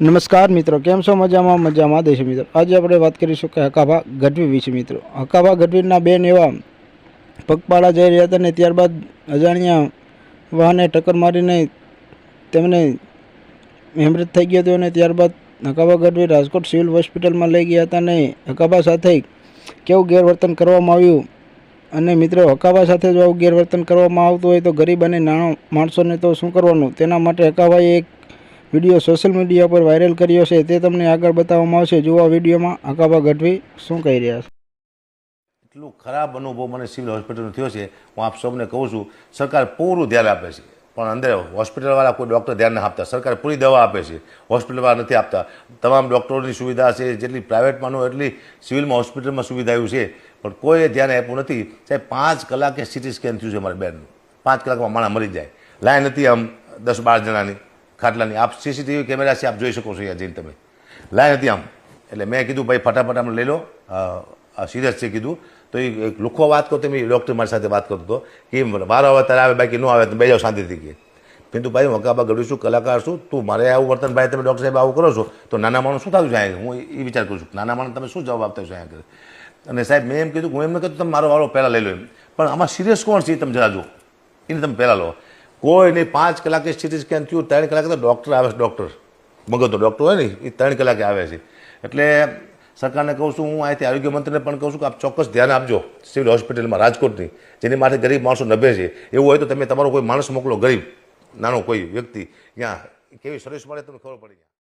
નમસ્કાર મિત્રો, કેમ છો? મજામાં મજામાં, દેશ મિત્રો. આજે આપણે વાત કરીશું કે હકાભા ગઢવી વિશે મિત્રો. હકાભા ગઢવીના બેન એવા પગપાળા જઈ રહ્યા હતા ને ત્યારબાદ અજાણ્યા વાહને ટક્કર મારીને તેમને હેમરેજ થઈ ગયો હતો અને ત્યારબાદ હકાભા ગઢવી રાજકોટ સિવિલ હોસ્પિટલમાં લઈ ગયા હતા ને હકાભા સાથે કેવું ગેરવર્તન કરવામાં આવ્યું? અને મિત્રો, હકાભા સાથે જો આવું ગેરવર્તન કરવામાં આવતું હોય તો ગરીબ અને નાના માણસોને તો શું કરવાનું? તેના માટે હકાભાઈએ એક વીડિયો સોશિયલ મીડિયા પર વાયરલ કર્યો છે તે તમને આગળ બતાવવામાં આવશે. જુઓ વિડીયોમાં આકાભા ગઢવી શું કહી રહ્યા છે. એટલું ખરાબ અનુભવ મને સિવિલ હોસ્પિટલનો થયો છે. હું આપ સૌને કહું છું, સરકાર પૂરું ધ્યાન આપે છે. પણ અંદર હોસ્પિટલવાળા કોઈ ડૉક્ટર ધ્યાન નથી આપતા. સરકાર પૂરી દવા આપે છે. હોસ્પિટલવાળા નથી આપતા. તમામ ડૉક્ટરોની સુવિધા છે. જેટલી પ્રાઇવેટમાં નો એટલી સિવિલમાં હોસ્પિટલમાં સુવિધા આવ્યું છે. પણ કોઈએ ધ્યાન આપ્યું નથી. સાહેબ, પાંચ કલાકે સિટી સ્કેન થયું છે મારી બેનનું. પાંચ કલાકમાં માણસ મરી જાય. લાઈન હતી આમ દસ બાર જણાની. ખાટલાની. આપ સીસીટીવી કેમેરા છે, આપ જોઈ શકો છો અહીંયા જઈને તમે. લાઈન હતી આમ. એટલે મેં કીધું, ભાઈ, ફટાફટ આમ લઈ લો. સિરિયસ છે કીધું. તો એ એક લુખો વાત કરતો મેં ડૉક્ટર મારી સાથે વાત કરતો હતો કે, મારો આવે ત્યારે આવે, બાકી ન આવે, તો બે જાવ શાંતિથી કે. પિન્તુ ભાઈ, હું હકાબા ગઢું છું, કલાકાર છું. તું મારે આવું વર્તન, ભાઈ, તમે ડૉક્ટર સાહેબ આવું કરો છો, તો નાના માણસ શું થતું છે હું એ વિચાર કરું છું નાના માણસ તમે શું જવાબ આપતા છો અહીંયા અને સાહેબ, મેં એમ કીધું, હું એમ ન કીધું તમે મારો વાળો પહેલાં લઈ લો એમ. પણ આમાં સિરિયસ કોણ છે એ તમે જરા જુઓ. એને તમે પહેલાં લો. કોઈ નહીં, પાંચ કલાકે સિટી સ્કેન થયું, ત્રણ કલાકે તો ડૉક્ટર આવે છે ડૉક્ટર મગજનો ડૉક્ટર હોય ને એ ત્રણ કલાકે આવે છે. એટલે સરકારને કહું છું, હું અહીંથી આરોગ્ય મંત્રીને પણ કહું છું કે આપ ચોક્કસ ધ્યાન આપજો સિવિલ હોસ્પિટલમાં, રાજકોટની, જેની માટે ગરીબ માણસો નભે છે. એવું હોય તો તમે તમારો કોઈ માણસ મોકલો, ગરીબ, નાનો કોઈ વ્યક્તિ ત્યાં કેવી સર્વિસ મળે, તમને ખબર પડી જાય.